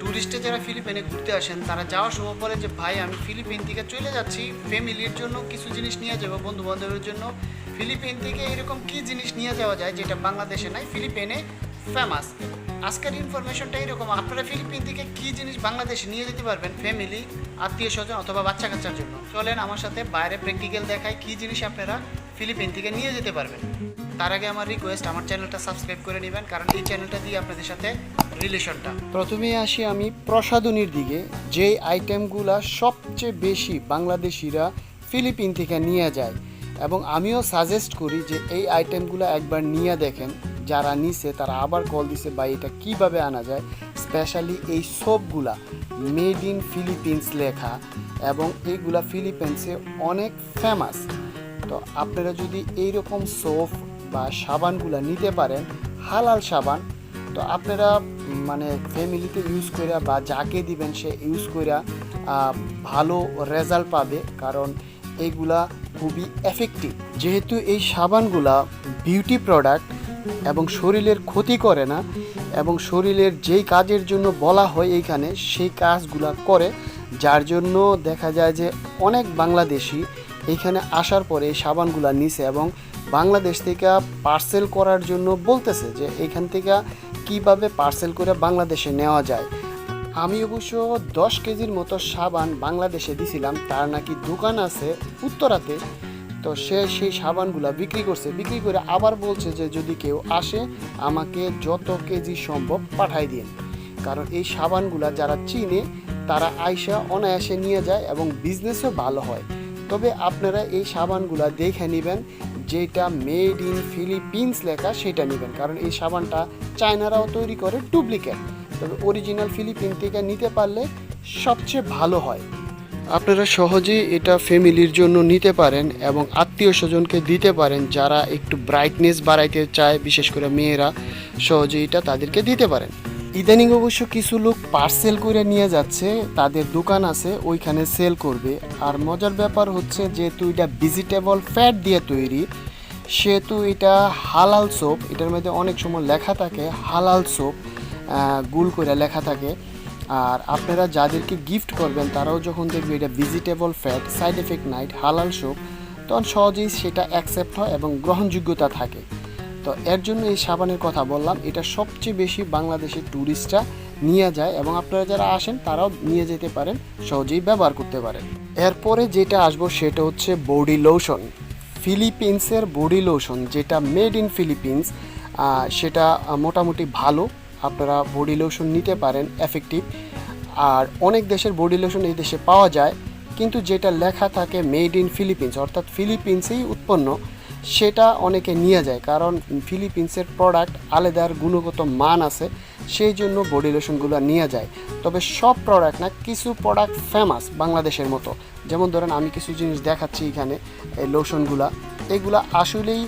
ট্যুরিস্টে যারা ফিলিপিনে ঘুরতে আসেন, তারা যাওয়ার সময় বলে যে, ভাই, আমি ফিলিপিন থেকে চলে যাচ্ছি। ফ্যামিলির জন্য কিছু জিনিস নিয়ে যাব বন্ধু বান্ধবের জন্য। ফিলিপিন থেকে এরকম কি জিনিস নিয়ে যাওয়া যায় যেটা বাংলাদেশে নাই? ফিলিপিনে ফেমাস আজকের ইনফরমেশনটা এরকম। আপনারা ফিলিপিন থেকে কি জিনিস বাংলাদেশে নিয়ে যেতে পারবেন? ফ্যামিলি, আত্মীয় স্বজন অথবা বাচ্চা কাচ্চার জন্য। চলেন আমার সাথে বাইরে প্র্যাকটিক্যাল দেখায় কি জিনিস আপনারা ফিলিপিন থেকে নিয়ে যেতে পারবেন। তার আগে আমার রিকোয়েস্ট আমার চ্যানেলটা সাবস্ক্রাইব করে নেবেন, কারণ এই চ্যানেলটা দিয়ে আপনাদের সাথে রিলেশনটা প্রথমে আসি আমি প্রসাধনীর দিকে। যেই আইটেমগুলা সবচেয়ে বেশি বাংলাদেশিরা ফিলিপিন থেকে নিয়ে যায়, এবং আমিও সাজেস্ট করি যে এই আইটেমগুলো একবার নিয়ে দেখেন। যারা নিছে, তারা আবার কল দিছে বা এটা কীভাবে আনা যায়? স্পেশালি এই সোপগুলা মেড ইন ফিলিপিন্স লেখা, এবং এইগুলা ফিলিপিন্সে অনেক ফেমাস তো আপনারা যদি এইরকম সোপ বা সাবানগুলা নিতে পারেন, হালাল সাবান। তো আপনারা মানে ফ্যামিলিতে ইউজ করে বা যাকে দিবেন সে ইউজ করে ভালো রেজাল্ট পাবে। কারণ এইগুলা খুবই এফেক্টিভ যেহেতু এই সাবানগুলা বিউটি প্রোডাক্ট এবং শরীরের ক্ষতি করে না, এবং শরীরের যেই কাজের জন্য বলা হয় এইখানে, সেই কাজগুলা করে। যার জন্য দেখা যায় যে অনেক বাংলাদেশি এইখানে আসার পরে এই সাবানগুলা নিছে এবং বাংলাদেশ থেকে পার্সেল করার জন্য বলতেছে যে এখান থেকে কীভাবে পার্সেল করে বাংলাদেশে নেওয়া যায়। আমি অবশ্য দশ কেজির মতো সাবান বাংলাদেশে দিছিলাম, তার নাকি দোকান আছে উত্তরাতে। তো সে সেই সাবানগুলা বিক্রি করছে, বিক্রি করে আবার বলছে যে যদি কেউ আসে, আমাকে যত কেজি সম্ভব পাঠাই দিন কারণ এই সাবানগুলা যারা চিনে, তারা আইসা অনায়াসে নিয়ে যায় এবং বিজনেসও ভালো হয়। তবে আপনারা এই সাবানগুলা দেখে নেবেন, যেটা মেড ইন ফিলিপিন্স লেখা সেটা নেবেন, কারণ এই সাবানটা চায়নারাও তৈরি করে ডুপ্লিকেট তবে অরিজিনাল ফিলিপিন থেকে নিতে পারলে সবচেয়ে ভালো হয়। আপনারা সহজেই এটা ফ্যামিলির জন্য নিতে পারেন এবং আত্মীয় স্বজনকে দিতে পারেন, যারা একটু ব্রাইটনেস বাড়াইতে চায়, বিশেষ করে মেয়েরা, সহজেই এটা তাদেরকে দিতে পারেন। ইদানিং অবশ্য কিছু লোক পার্সেল করে নিয়ে যাচ্ছে, তাদের দোকান আছে, ওইখানে সেল করবে। আর মজার ব্যাপার হচ্ছে যেহেতু এটা ভেজিটেবল ফ্যাট দিয়ে তৈরি, সেহেতু এটা হালাল সোপ এটার মধ্যে অনেক সময় লেখা থাকে, হালাল সোপ গুল করে লেখা থাকে। আর আপনারা যাদেরকে গিফট করবেন, তারাও যখন দেখবে এটা vegetable fat side effect night halal soap তখন সহজেই সেটা অ্যাকসেপ্ট হয় এবং গ্রহণযোগ্যতা থাকে। তো এর জন্য এই সাবানের কথা বললাম, এটা সবচেয়ে বেশি বাংলাদেশের ট্যুরিস্টরা নিয়ে যায় এবং আপনারা যারা আসেন তারাও নিয়ে যেতে পারেন, সহজেই ব্যবহার করতে পারেন। এরপরে যেটা আসব সেটা হচ্ছে বডি লোশন, ফিলিপিন্সের বডি লোশন, যেটা মেড ইন ফিলিপিন্স সেটা মোটামুটি ভালো, আপনারা বডি লোশন নিতে পারেন, এফেক্টিভ। আর অনেক দেশের বডি লোশন এই দেশে পাওয়া যায়, কিন্তু যেটা লেখা থাকে মেড ইন ফিলিপিন্স, অর্থাৎ ফিলিপিন্সেই উৎপন্ন। সেটা অনেকে নিয়ে যায়, কারণ ফিলিপিন্সের প্রোডাক্ট আলাদার গুণগত মান আছে, সেই জন্য বডি লোশনগুলো নিয়ে যায়। তবে সব প্রোডাক্ট না, কিছু প্রোডাক্ট ফেমাস বাংলাদেশের মতো। যেমন ধরেন আমি কিছু জিনিস দেখাচ্ছি এখানে, এই লোশনগুলা এগুলা আসলেই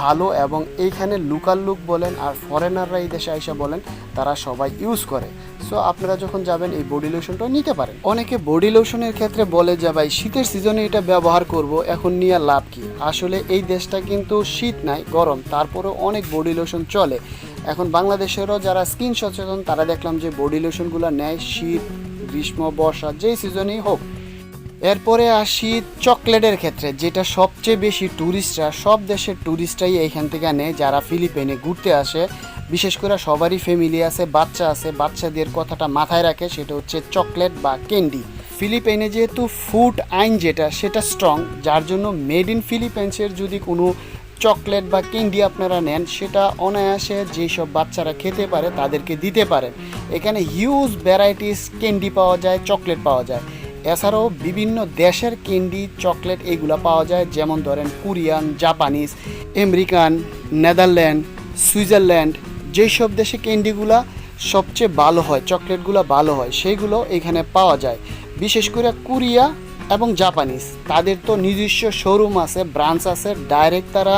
ভালো এবং এইখানে লোকাল লুক বলেন আর ফরেনাররা এই দেশে আইসা বলেন, তারা সবাই ইউজ করে। সো আপনারা যখন যাবেন, এই বডি লোশনটা নিতে পারেন। অনেকে বডি লোশনের ক্ষেত্রে বলে যে, ভাই, শীতের সিজনে এটা ব্যবহার করব, এখন নিয়ে লাভ কি? আসলে এই দেশটা কিন্তু শীত নাই, গরম। তারপরেও অনেক বডি লোশন চলে। এখন বাংলাদেশেরও যারা স্কিন সচেতন, তারা দেখলাম যে বডি লোশনগুলো নেয় শীত, গ্রীষ্ম, বর্ষা, যেই সিজনেই হোক। এরপরে আসি চকলেটের ক্ষেত্রে, যেটা সবচেয়ে বেশি ট্যুরিস্টরা সব দেশের ট্যুরিস্টরাই এইখান থেকে নেয় যারা ফিলিপিনে ঘুরতে আসে। বিশেষ করে সবারই ফ্যামিলি আছে, বাচ্চা আছে, বাচ্চাদের কথাটা মাথায় রাখে, সেটা হচ্ছে চকলেট বা ক্যান্ডি ফিলিপাইনে যেহেতু ফুড আইন যেটা, সেটা স্ট্রং যার জন্য মেড ইন ফিলিপাইন্সের যদি কোনো চকলেট বা ক্যান্ডি আপনারা নেন, সেটা অনায়াসে যেসব বাচ্চারা খেতে পারে, তাদেরকে দিতে পারেন। এখানে হিউজ ভ্যারাইটিস ক্যান্ডি পাওয়া যায় চকলেট পাওয়া যায়। এছাড়াও বিভিন্ন দেশের ক্যান্ডি চকলেট এগুলো পাওয়া যায়, যেমন ধরেন Korean, Japanese, American, Netherland, Switzerland যেসব দেশে ক্যান্ডিগুলা সবচেয়ে ভালো হয়, চকলেটগুলো ভালো হয়, সেইগুলো এখানে পাওয়া যায়। বিশেষ করে কোরিয়া এবং জাপানিজ, তাদের তো নিজস্ব শোরুম আছে ব্রাঞ্চ আছে ডাইরেক্ট তারা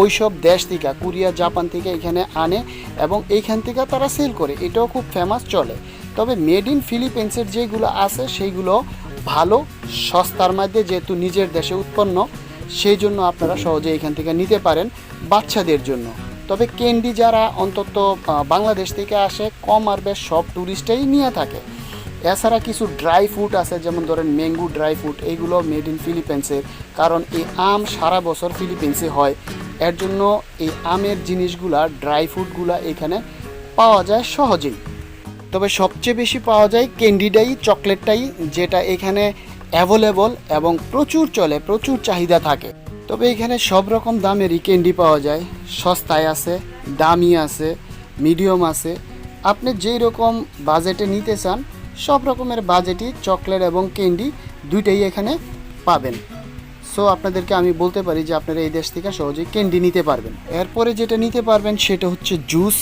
ওই সব দেশ থেকে, কোরিয়া, জাপান থেকে এখানে আনে এবং এইখান থেকে তারা সেল করে। এটাও খুব ফেমাস চলে। তবে মেড ইন ফিলিপিন্সের যেগুলো আছে, সেইগুলো ভালো, সস্তার মধ্যে যেহেতু নিজের দেশে উৎপন্ন সেই জন্য আপনারা সহজে এখান থেকে নিতে পারেন বাচ্চাদের জন্য। তবে ক্যান্ডি যারা অন্তত বাংলাদেশ থেকে আসে, কম আর বেশ সব ট্যুরিস্টেই নিয়ে থাকে। এছাড়া কিছু ড্রাই ফ্রুট আছে, যেমন ধরেন ম্যাঙ্গো ড্রাই ফ্রুট এইগুলো মেড ইন ফিলিপিন্সের কারণ এই আম সারা বছর ফিলিপিন্সে হয়। এর জন্য এই আমের জিনিসগুলা ড্রাই ফ্রুটগুলা এখানে পাওয়া যায় সহজেই। তবে সবচেয়ে বেশি পাওয়া যায় ক্যান্ডিটাই চকলেটটাই যেটা এখানে অ্যাভেলেবল এবং প্রচুর চলে, প্রচুর চাহিদা থাকে। তবে এখানে সব রকম দামেরই ক্যান্ডি পাওয়া যায়। সস্তায় আছে, দামি আছে, মিডিয়াম আছে। আপনি যেই রকম বাজেটে নিতে চান, সব রকমের বাজেটই, চকলেট এবং ক্যান্ডি দুইটাই এখানে পাবেন। সো আপনাদেরকে আমি বলতে পারি যে আপনারা এই দেশ থেকে সহজেই ক্যান্ডি নিতে পারবেন। এরপরে যেটা নিতে পারবেন সেটা হচ্ছে জুস।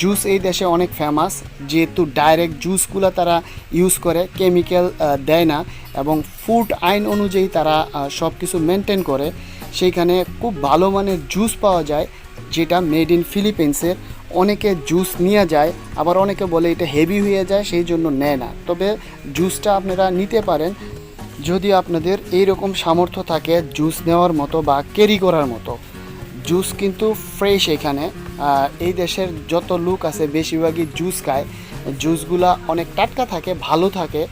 জুস এই দেশে অনেক ফেমাস যেহেতু ডাইরেক্ট জুসগুলো তারা ইউজ করে কেমিক্যাল দেয় না এবং ফুড আইন অনুযায়ী তারা সব কিছু মেনটেন করে। সেইখানে খুব ভালো মানের জুস পাওয়া যায়, যেটা মেড ইন ফিলিপিন্সের অনেকে জুস নিয়ে যায়, আবার অনেকে বলে এটা হেভি হয়ে যায়, সেই জন্য নেয় না। তবে জুসটা আপনারা নিতে পারেন, যদি আপনাদের এই রকম সামর্থ্য থাকে জুস নেওয়ার মতো বা ক্যারি করার মতো। জুস কিন্তু ফ্রেশ এখানে। এই দেশের যত লোক আছে বেশিরভাগই জুস খায়। জুসগুলা অনেক টাটকা থাকে, ভালো থাকে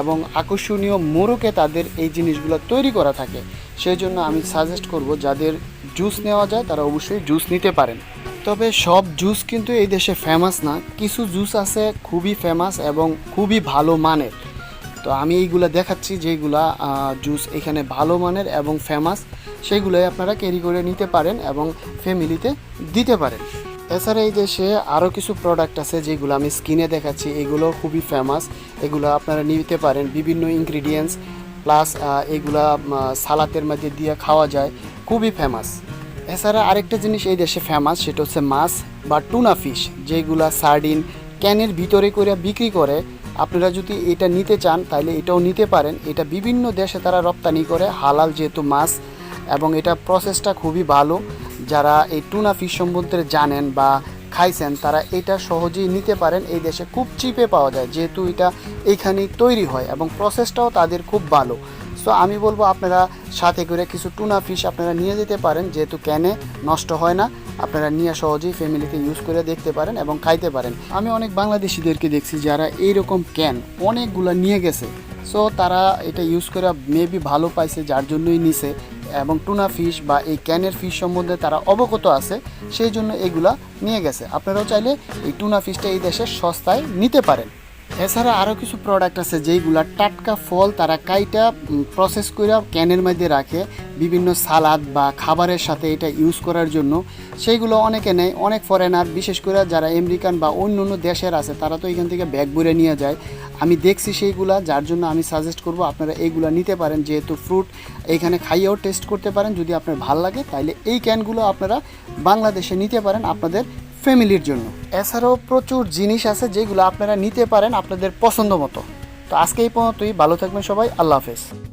এবং আকর্ষণীয় মোড়কে তাদের এই জিনিসগুলো তৈরি করা থাকে। সেই জন্য আমি সাজেস্ট করব যাদের জুস নেওয়া যায় তারা অবশ্যই জুস নিতে পারেন। তবে সব জুস কিন্তু এই দেশে ফেমাস না। কিছু জুস আছে খুবই ফেমাস এবং খুবই ভালো মানের। তো আমি এইগুলা দেখাচ্ছি যেগুলা জুস এখানে ভালো মানের এবং ফেমাস সেইগুলোই আপনারা ক্যারি করে নিতে পারেন এবং ফ্যামিলিতে দিতে পারেন। এছাড়া এই দেশে আরও কিছু প্রোডাক্ট আছে যেগুলো আমি স্কিনে দেখাচ্ছি, এগুলো খুবই ফেমাস এগুলো আপনারা নিতে পারেন। বিভিন্ন ইনগ্রিডিয়েন্টস প্লাস এগুলা সালাতের মধ্যে দিয়ে খাওয়া যায়, খুবই ফেমাস এছাড়া আরেকটা জিনিস এই দেশে ফেমাস সেটা হচ্ছে মাছ বা টুনা ফিশ যেগুলা সার্ডিন ক্যানের ভিতরে করে বিক্রি করে আপনারা যদি এটা নিতে চান, তাহলে এটাও নিতে পারেন। এটা বিভিন্ন দেশে তারা রপ্তানি করে, হালাল যেহেতু মাছ, এবং এটা প্রসেসটা খুবই ভালো। যারা এই টুনা ফিশ সম্বন্ধে জানেন বা খাইছেন, তারা এটা সহজেই নিতে পারেন। এই দেশে খুব চিপে পাওয়া যায়, যেহেতু এটা এইখানেই তৈরি হয়, এবং প্রসেসটাও তাদের খুব ভালো। সো আমি বলব আপনারা সাথে করে কিছু টুনা ফিশ আপনারা নিয়ে যেতে পারেন, যেহেতু ক্যানে নষ্ট হয় না। আপনারা নিয়ে সহজেই ফ্যামিলিতে ইউজ করে দেখতে পারেন এবং খাইতে পারেন। আমি অনেক বাংলাদেশিদেরকে দেখছি যারা এইরকম ক্যান অনেকগুলো নিয়ে গেছে। সো তারা এটা ইউজ করে মেবি ভালো পাইছে, যার জন্যই নিছে এবং টুনা ফিশ বা এই ক্যানের ফিশ সম্বন্ধে তারা অবগত আছে, সেই জন্য এগুলা নিয়ে গেছে। আপনারাও চাইলে এই টুনা ফিশটা এই দেশে সস্তায় নিতে পারেন। এছাড়া আরও কিছু প্রোডাক্ট আছে যেইগুলা টাটকা ফল তারা কাইটা প্রসেস করে ক্যানের মধ্যে রাখে। বিভিন্ন সালাদ বা খাবারের সাথে এটা ইউজ করার জন্য সেইগুলো অনেকে নেয়, অনেক ফরেনার বিশেষ করে যারা আমেরিকান বা অন্য অন্য দেশের আছে, তারা তো এখান থেকে ব্যাগ ভরে নিয়ে যায়। আমি দেখছি সেইগুলা, যার জন্য আমি সাজেস্ট করব আপনারা এইগুলা নিতে পারেন, যেহেতু ফ্রুট এইখানে খাইয়েও টেস্ট করতে পারেন। যদি আপনার ভালো লাগে তাহলে এই ক্যানগুলো আপনারা বাংলাদেশে নিতে পারেন আপনাদের ফ্যামিলির জন্য। এছাড়াও প্রচুর জিনিস আছে যেগুলো আপনারা নিতে পারেন আপনাদের পছন্দ মতো। তো আজকে এই পর্যন্তই, ভালো থাকবেন সবাই, আল্লাহ হাফেজ।